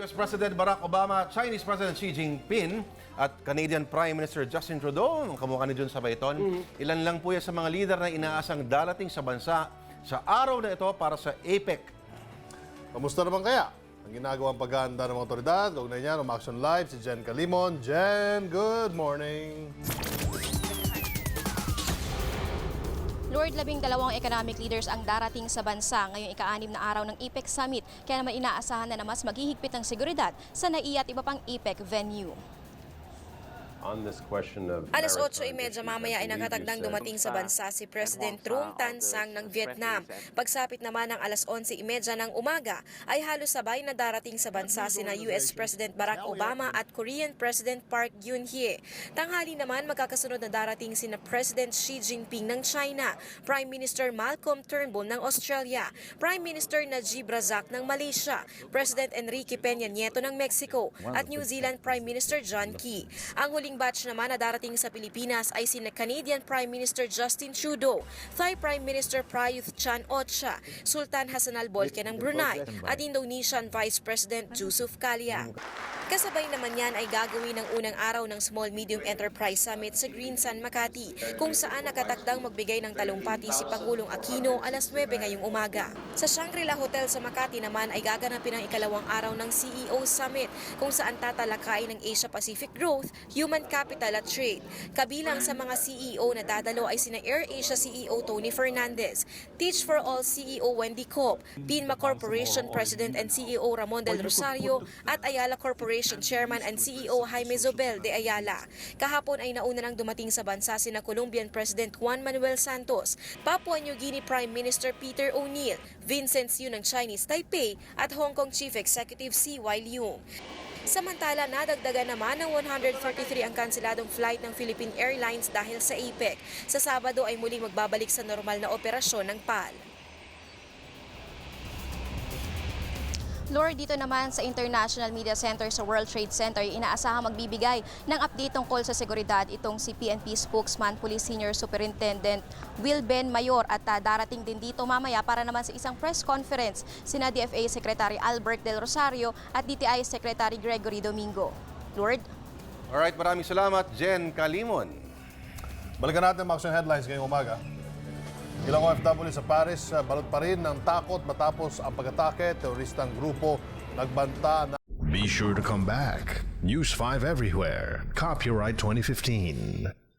US President Barack Obama, Chinese President Xi Jinping at Canadian Prime Minister Justin Trudeau, ang kamukha ni John Sabayton, ilan lang po yan sa mga leader na inaasang darating sa bansa sa araw na ito para sa APEC. Kamusta naman kaya? Ang ginagawang paghahanda ng mga otoridad, kaugnay niya, Action Live, si Jen Calimon. Jen, good morning. Lord, labing dalawang economic leaders ang darating sa bansa ngayong ika-anim na araw ng APEC Summit. Kaya naman inaasahan na na mas maghihigpit ang seguridad sa NAIA at iba pang APEC venue. Alas maritime 8.30 issues, mamaya ay said dumating sa bansa si President Trung Tan Sang ng Vietnam. Pagsapit naman ng alas 11.30 ng umaga ay halos sabay na darating sa bansa sina US President Barack Obama at Korean President Park Geun-hye. Tanghali naman magkakasunod na darating sina President Xi Jinping ng China, Prime Minister Malcolm Turnbull ng Australia, Prime Minister Najib Razak ng Malaysia, President Enrique Peña Nieto ng Mexico at New Zealand Prime Minister John Key. Ang huling batch naman na darating sa Pilipinas ay sina Canadian Prime Minister Justin Trudeau, Thai Prime Minister Prayuth Chan-Ocha, Sultan Hassan Al Bolkiah ng Brunei at Indonesian Vice President Yusuf Kalla. Kasabay naman yan ay gagawin ng unang araw ng Small Medium Enterprise Summit sa Green San Makati kung saan nakatakdang magbigay ng talumpati si Pangulong Aquino alas 9 ngayong umaga. Sa Shangri-La Hotel sa Makati naman ay gaganapin ang ikalawang araw ng CEO Summit kung saan tatalakayin ng Asia Pacific Growth, Human Capital at Trade. Kabilang sa mga CEO na dadalo ay sina AirAsia CEO Tony Fernandez, Teach for All CEO Wendy Cope, Pinma Corporation President and CEO Ramon Del Rosario at Ayala Corporation Chairman and CEO Jaime Zobel de Ayala. Kahapon ay nauna nang dumating sa bansa sina Colombian President Juan Manuel Santos, Papua New Guinea Prime Minister Peter O'Neill, Vincent Siu ng Chinese Taipei at Hong Kong Chief Executive C.Y. Leung. Samantala, nadagdagan naman ng 143 ang kanseladong flight ng Philippine Airlines dahil sa APEC. Sa Sabado ay muling magbabalik sa normal na operasyon ng PAL. Lord, dito naman sa International Media Center sa World Trade Center, inaasahang magbibigay ng update tungkol sa seguridad itong si PNP spokesman, Police Senior Superintendent Will Ben Mayor at ah, darating din dito mamaya para naman sa isang press conference sina DFA Secretary Albert Del Rosario at DTI Secretary Gregory Domingo. Lord? Alright, maraming salamat, Jen Calimon. Balikan natin ang action headlines ngayong umaga. Ilang OFW sa Paris, uh, balot pa rin ng takot matapos ang pag-atake, teroristang grupo nagbanta na Be sure to come back. News 5 everywhere. Copyright 2015.